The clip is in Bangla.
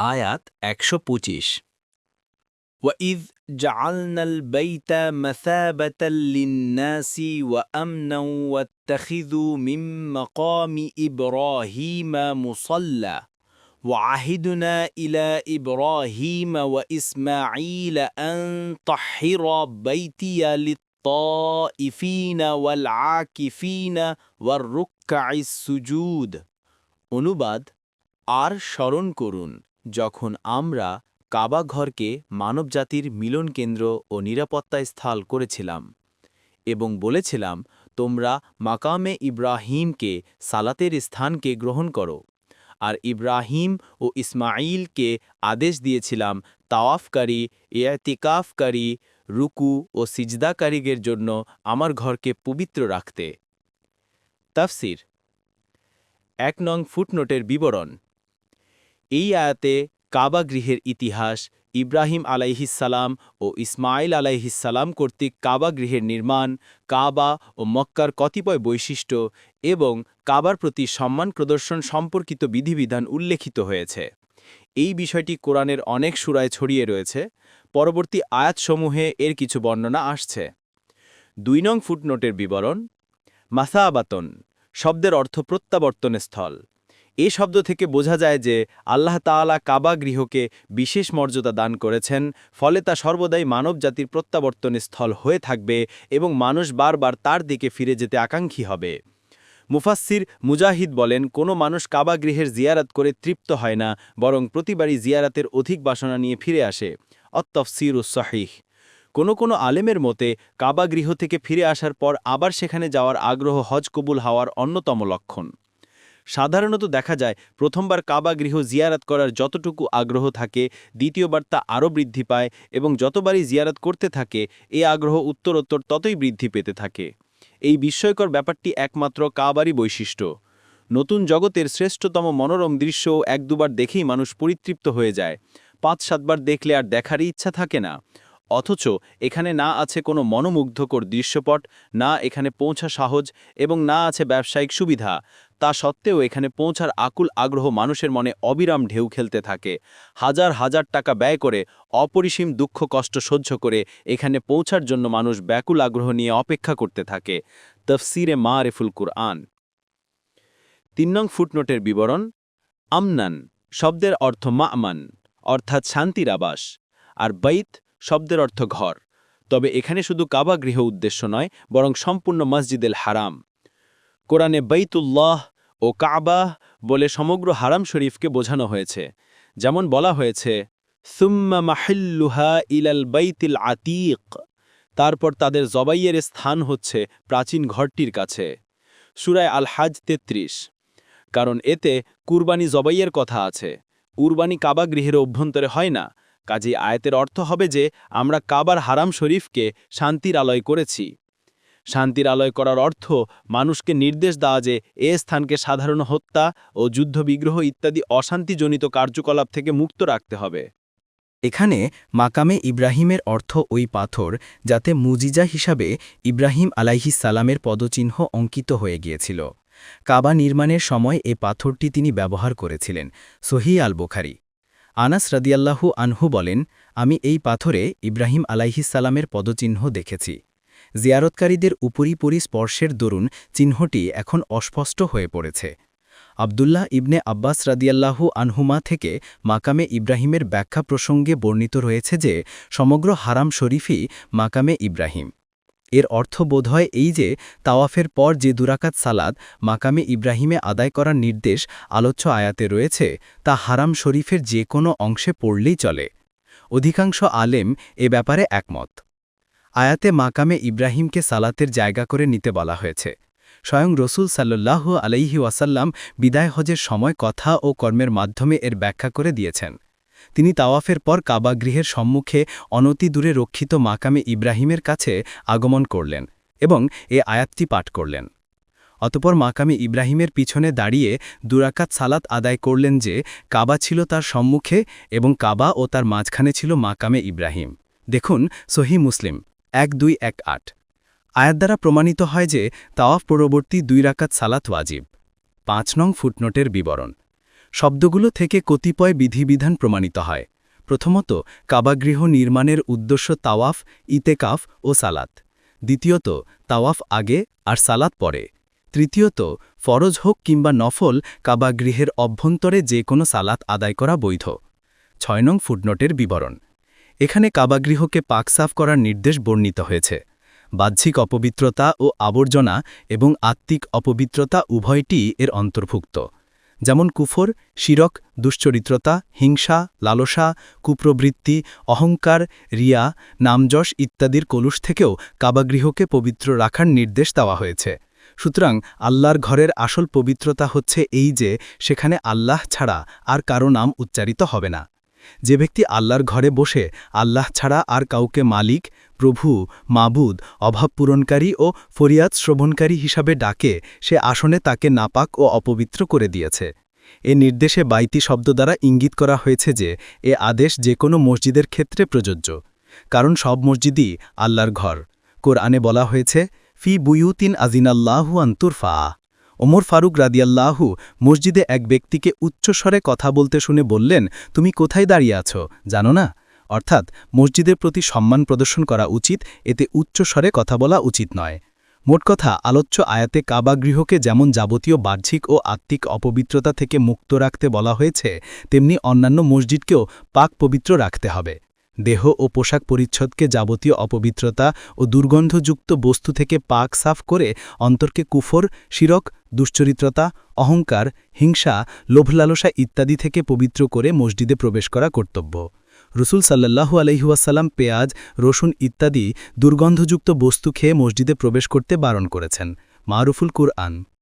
আয়াত একশো পঁচিশ وَإِذْ جَعَلْنَا الْبَيْتَ مَثَابَةً لِلنَّاسِ وَأَمْنًا وَاتَّخِذُوا مِن مَّقَامِ إِبْرَاهِيمَ مُصَلًّى وَعَهِدْنَا إِلَى إِبْرَاهِيمَ وَإِسْمَاعِيلَ أَن طَهِّرَ بَيْتِيَ لِلطَّائِفِينَ وَالْعَاكِفِينَ وَالرُّكَّعِ السُّجُودِ অনুবাদ আর স্মরণ করুন যখন আমরা কাবা ঘরকে মানবজাতির মিলন কেন্দ্র ও নিরাপত্তা স্থল করেছিলাম এবং বলেছিলাম, তোমরা মাকামে ইব্রাহিমকে, সালাতের স্থানকে গ্রহণ করো। আর ইব্রাহিম ও ইসমাইলকে আদেশ দিয়েছিলাম, তাওয়াফকারী এয়াতিকাফকারী রুকু ও সিজদাকারীদের জন্য আমার ঘরকে পবিত্র রাখতে। তাফসির। এক নং ফুটনোটের বিবরণ। এই আয়াতে কাবা গৃহের ইতিহাস, ইব্রাহিম আলাইহিসালাম ও ইসমাইল আলাইহিসালাম কর্তৃক কাবা গৃহের নির্মাণ, কাবা ও মক্কার কতিপয় বৈশিষ্ট্য এবং কাবার প্রতি সম্মান প্রদর্শন সম্পর্কিত বিধিবিধান উল্লেখিত হয়েছে। এই বিষয়টি কোরআনের অনেক সুরায় ছড়িয়ে রয়েছে। পরবর্তী আয়াতসমূহে এর কিছু বর্ণনা আসছে। দুই নং ফুটনোটের বিবরণ মাসাআবাতন শব্দের অর্থ প্রত্যাবর্তনের স্থল এ শব্দ থেকে বোঝা যায় যে আল্লাহ তাআলা কাবা গৃহকে বিশেষ মর্যাদা দান করেছেন, ফলে তা সর্বদাই মানবজাতির প্রত্যাবর্তনের স্থল হয়ে থাকবে এবং মানুষ বারবার তার দিকে ফিরে যেতে আকাঙ্ক্ষী হবে। মুফাসির মুজাহিদ বলেন, কোনো মানুষ কাবা গৃহের জিয়ারাত করে তৃপ্ত হয় না, বরং প্রতিবারই জিয়ারাতের অধিক বাসনা নিয়ে ফিরে আসে। অত্তফসির উসাহিহ কোনো কোনো আলেমের মতে, কাবা গৃহ থেকে ফিরে আসার পর আবার সেখানে যাওয়ার আগ্রহ হজ কবুল হওয়ার অন্যতম লক্ষণ। সাধারণত দেখা যায়, প্রথমবার কাবা গৃহ জিয়ারাত করার যতটুকু আগ্রহ থাকে, দ্বিতীয়বার তা আরও বৃদ্ধি পায় এবং যতবারই জিয়ারাত করতে থাকে, এ আগ্রহ উত্তরোত্তর ততই বৃদ্ধি পেতে থাকে। এই বিস্ময়কর ব্যাপারটি একমাত্র কাবারই বৈশিষ্ট্য। নতুন জগতের শ্রেষ্ঠতম মনোরম দৃশ্য এক দুবার দেখেই মানুষ পরিতৃপ্ত হয়ে যায়। পাঁচ সাতবার দেখলে আর দেখারই ইচ্ছা থাকে না। অথচ এখানে না আছে কোনো মনোমুগ্ধকর দৃশ্যপট, না এখানে পৌঁছা সহজ এবং না আছে ব্যবসায়িক সুবিধা। তা সত্ত্বেও এখানে পৌঁছার আকুল আগ্রহ মানুষের মনে অবিরাম ঢেউ খেলতে থাকে। হাজার হাজার টাকা ব্যয় করে অপরিসীম দুঃখ কষ্ট সহ্য করে এখানে পৌঁছার জন্য মানুষ ব্যাকুল আগ্রহ নিয়ে অপেক্ষা করতে থাকে। তফসিরে মা রেফুল কুরআন। তিন নং ফুটনোটের বিবরণ, আমনান, শব্দের অর্থ মা'মান, অর্থাৎ শান্তির আবাস, আর বৈত শব্দের অর্থ ঘর। তবে এখানে শুধু কাবা গৃহ উদ্দেশ্য নয়, বরং সম্পূর্ণ মসজিদেল হারাম। কোরআনে বৈতুল্লাহ ও কাবাহ বলে সমগ্র হারাম শরীফকে বোঝানো হয়েছে। যেমন বলা হয়েছে, সুম্মা মাহিল্লুহা ইলাল বৈতিল আতিক তারপর তাদের জবাইয়ের স্থান হচ্ছে প্রাচীন ঘরটির কাছে। সুরায় আল হাজ তেত্রিশ। কারণ এতে কুরবানি জবাইয়ের কথা আছে। কুরবানি কাবা গৃহের অভ্যন্তরে হয় না। কাজে আয়তের অর্থ হবে যে, আমরা কাবার হারাম শরীফকে শান্তির আলয় করেছি। শান্তির আলয় করার অর্থ মানুষকে নির্দেশ দেওয়া যে এ স্থানকে সাধারণ হত্যা ও যুদ্ধবিগ্রহ ইত্যাদি অশান্তিজনিত কার্যকলাপ থেকে মুক্ত রাখতে হবে। এখানে মাকামে ইব্রাহিমের অর্থ ওই পাথর, যাতে মুজিজা হিসাবে ইব্রাহিম আলাইহি সালামের পদচিহ্ন অঙ্কিত হয়ে গিয়েছিল। কাবা নির্মাণের সময় এ পাথরটি তিনি ব্যবহার করেছিলেন, সহি আল বোখারি। আনাস রাদিয়াল্লাহু আনহু বলেন, আমি এই পাথরে ইব্রাহিম সালামের পদচিহ্ন দেখেছি। জিয়ারতকারীদের উপরিপরি স্পর্শের দরুন চিহ্নটি এখন অস্পষ্ট হয়ে পড়েছে। আবদুল্লাহ ইবনে আব্বাস রাদিয়াল্লাহু আনহুমা থেকে মাকামে ইব্রাহিমের ব্যাখ্যা প্রসঙ্গে বর্ণিত রয়েছে যে, সমগ্র হারাম শরীফই মাকামে ইব্রাহিম। এর অর্থ বোধ হয় এই যে, তাওয়াফের পর যে দুরাকাত সালাদ মাকামে ইব্রাহিমে আদায় করার নির্দেশ আলোচ্য আয়াতে রয়েছে, তা হারাম শরীফের যে কোনো অংশে পড়লেই চলে। অধিকাংশ আলেম এ ব্যাপারে একমত। আয়াতে মাকামে ইব্রাহিমকে সালাতের জায়গা করে নিতে বলা হয়েছে। স্বয়ং রসুল সাল্লাহ আলাইহি ওয়াসাল্লাম বিদায় হজের সময় কথা ও কর্মের মাধ্যমে এর ব্যাখ্যা করে দিয়েছেন। তিনি তাওয়াফের পর কাবাগৃহের সম্মুখে অনতি দূরে রক্ষিত মাকামে ইব্রাহিমের কাছে আগমন করলেন এবং এ আয়াতটি পাঠ করলেন। অতপর মাকামে ইব্রাহিমের পিছনে দাঁড়িয়ে দুরাকাত সালাত আদায় করলেন যে, কাবা ছিল তার সম্মুখে এবং কাবা ও তার মাঝখানে ছিল মাকামে ইব্রাহিম। দেখুন সহি মুসলিম। এক দুই এক আট। আয়াত দ্বারা প্রমাণিত হয় যে তাওয়াফ পরবর্তী দুই রাকাত সালাত ওয়াজিব। পাঁচ নং ফুটনোটের বিবরণ। শব্দগুলো থেকে কতিপয় বিধিবিধান প্রমাণিত হয়। প্রথমত কাবাগৃহ নির্মাণের উদ্দেশ্য তাওয়াফ, ইতেকাফ ও সালাত। দ্বিতীয়ত, তাওয়াফ আগে আর সালাত পরে। তৃতীয়ত, ফরজ হোক কিংবা নফল কাবাগৃহের অভ্যন্তরে যে কোনো সালাত আদায় করা বৈধ। ছয় নং ফুটনোটের বিবরণ। এখানে কাবাগৃহকে পাক সাফ করার নির্দেশ বর্ণিত হয়েছে। বাহ্যিক অপবিত্রতা ও আবর্জনা এবং আত্মিক অপবিত্রতা উভয়টি এর অন্তর্ভুক্ত। যেমন কুফর, শিরক, দুশ্চরিত্রতা, হিংসা, লালসা, কুপ্রবৃত্তি, অহংকার, রিয়া, নামযশ ইত্যাদির কলুষ থেকেও কাবাগৃহকে পবিত্র রাখার নির্দেশ দেওয়া হয়েছে। সুতরাং আল্লাহর ঘরের আসল পবিত্রতা হচ্ছে এই যে, সেখানে আল্লাহ ছাড়া আর কারও নাম উচ্চারিত হবে না। যে ব্যক্তি আল্লাহর ঘরে বসে আল্লাহ ছাড়া আর কাউকে মালিক, প্রভু, মাবুদ, অভাব পূরণকারী ও ফরিয়াদ শ্রবণকারী হিসাবে ডাকে, সে আসনে তাকে নাপাক ও অপবিত্র করে দিয়েছে। এ নির্দেশে বাইতি শব্দ দ্বারা ইঙ্গিত করা হয়েছে যে, এ আদেশ যে কোনো মসজিদের ক্ষেত্রে প্রযোজ্য। কারণ সব মসজিদই আল্লাহর ঘর। কোরআনে বলা হয়েছে, ফি বুয়ুতিন আজিনাল্লাহু আন্তুরফা ওমর ফারুক রাদিয়াল্লাহু মসজিদে এক ব্যক্তিকে উচ্চস্বরে কথা বলতে শুনে বললেন, তুমি কোথায় দাঁড়িয়ে আছো? জানো না। অর্থাৎ, মসজিদের প্রতি সম্মান প্রদর্শন করা উচিত, এতে উচ্চস্বরে কথা বলা উচিত নয়। মোট কথা, আলোচ্য আয়াতে কাবাগৃহকে যেমন যাবতীয় বাহ্যিক ও আত্মিক অপবিত্রতা থেকে মুক্ত রাখতে বলা হয়েছে, তেমনি অন্যান্য মসজিদকেও পাক পবিত্র রাখতে হবে। দেহ ও পোশাক পরিচ্ছদকে যাবতীয় অপবিত্রতা ও দুর্গন্ধযুক্ত বস্তু থেকে পাক সাফ করে অন্তরকে কুফর, শিরক দুশ্চরিত্রতা, অহংকার, হিংসা, লোভলালসা ইত্যাদি থেকে পবিত্র করে মসজিদে প্রবেশ করা কর্তব্য। রসুল সাল্লাহু আলহিহাসাল্লাম পেঁয়াজ, রসুন ইত্যাদি দুর্গন্ধযুক্ত বস্তু খেয়ে মসজিদে প্রবেশ করতে বারণ করেছেন। মারুফুল কুরআন